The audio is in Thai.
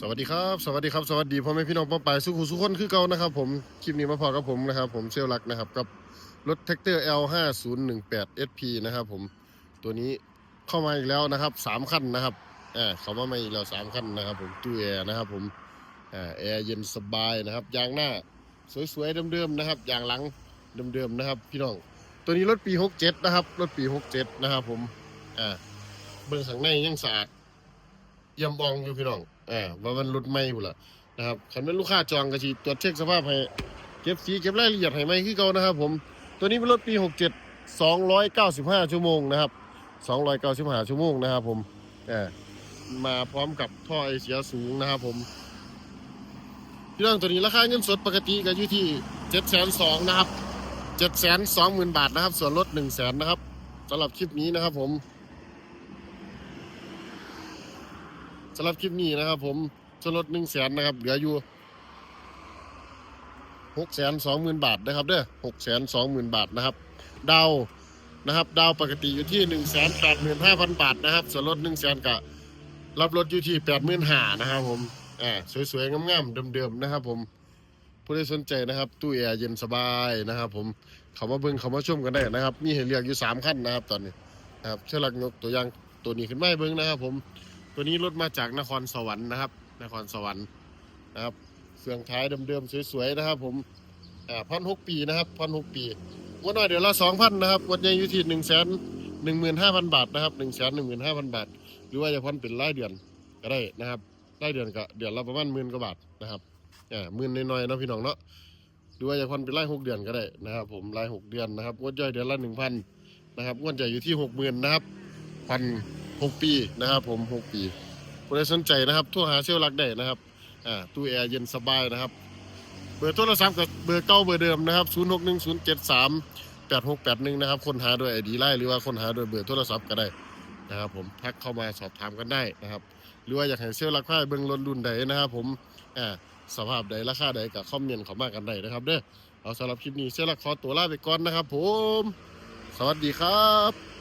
สวัสดีครับ สวัสดีครับ สวัสดีพ่อแม่พี่น้องป้องปายสุขุสุขคนคือเก่านะครับผม คลิปนี้มาพอกับผมนะครับ ผมเซลลักนะครับ กับรถแท็กเตอร์ L5018 SP นะครับผม ตัวนี้เข้ามาอีกแล้วนะครับสามคันนะครับอ่าเขามาม่อีกแล้วสามคันนะครับ ผมตู้แอร์นะครับผมอ่าแอร์เย็นสบายนะครับยางหน้าสวยๆเดิมๆนะครับยางหลังเดิมๆนะครับ พี่น้อง ตัวนี้รถปี 67 นะครับ รถปี 67 นะครับผมอ่าเบื้องข้างในยังสะอาด เยี่ยมบองอยู่พี่น้องอ่าว่ามันรถใหม่พุ่นล่ะนะครับคันเป็นลูกค้าจองก็สิตรวจเช็คสภาพให้เก็บสีเก็บรายละเอียดให้ใหม่คือเก่านะครับผมตัวนี้เป็นรถปี 67 295 ชั่วโมงนะครับ 295 ชั่วโมงนะครับผมอ่ามาพร้อมกับท่อไอเสียสูงนะครับผมพี่น้องตัวนี้ราคาเงินสดปกติก็อยู่ที่702,000นะครับ720,000บาทนะครับ ส่วนลด100,000นะครับสำหรับคลิปนี้นะครับผม สำหรับคลิปนี้นะครับ ผมจะลดหนึ่งแสนนะครับ เหลืออยู่หกแสนสองหมื่นบาทนะครับเด้อหกแสนสองหมื่นบาทนะครับ ดาวนะครับ ดาวปกติอยู่ที่หนึ่งแสนแปดหมื่นห้าพันบาทนะครับส่วนลดหนึ่งแสนกับรับรถอยู่ที่แปดหมื่นห้านะครับผมอ่าสวยๆงามๆเดิมๆนะครับผมผู้ใดสนใจนะครับ ตู้แอร์เย็นสบายนะครับ ผมเขามาเบิ่งเขามาชมกันได้นะครับ มีให้เลือกอยู่สามขั้นนะครับ ตอนนี้นะครับเชือหลักยกตัวอย่างตัวนี้ขึ้นไมาให้เบิ่งนะครับ ผม ตัวนี้รถมาจากนครสวรรค์นะครับ นครสวรรค์นะครับเฟืองท้ายเดิมๆสวยๆนะครับ ผมพันหกปีนะครับพันหกปีงวดหน่อยเดี๋ยวละสองพันนะครับงวดใหญ่อยู่ที่หนึ่งแสนหนึ่งหมื่นห้าพันบาทนะครับหนึ่งแสนหนึ่งหมื่นห้าพันบาท หรือว่าจะพันเป็นรายเดือนก็ได้นะครับรายเดือนก็เดือนละประมาณหมื่นกว่าบาทนะครับอ่าหมื่นน้อยๆนะพี่น้องเนาะหรือว่าจะพันเป็นรายหกเดือนก็ได้นะครับ ผมรายหกเดือนนะครับงวดย่อยเดือนละหนึ่งพันนะครับงวดใหญ่อยู่ที่หกหมื่นนะครับพัน หกปีนะครับผมหกปีผู้ใดสนใจนะครับโทั่วหาเซลลักได้นะครับอ่าตู้แอร์เย็นสบายนะครับ เบอร์โทรศัพท์กับเบอร์เก้าเบอร์เดิมนะครับ 0 6 1 0 7 3 8 6 8 1 นะครับค้นหาโดยไอดีไลน์หรือว่าค้นหาโดยเบอร์โทรศัพท์ก็ได้นะครับผมทักเข้ามาสอบถามกันได้นะครับ หรือว่าอยากให้เซลลักผ้าเบิ้งรถรุ่นใดนะครับ ผมอ่าสภาพใดราคาใดกับคอมเมนต์เข้ามากันได้นะครับเด้อเอาสำหรับคลิปนี้เซลลักขอตัวลาไปก่อนนะครับ ผม สวัสดีครับ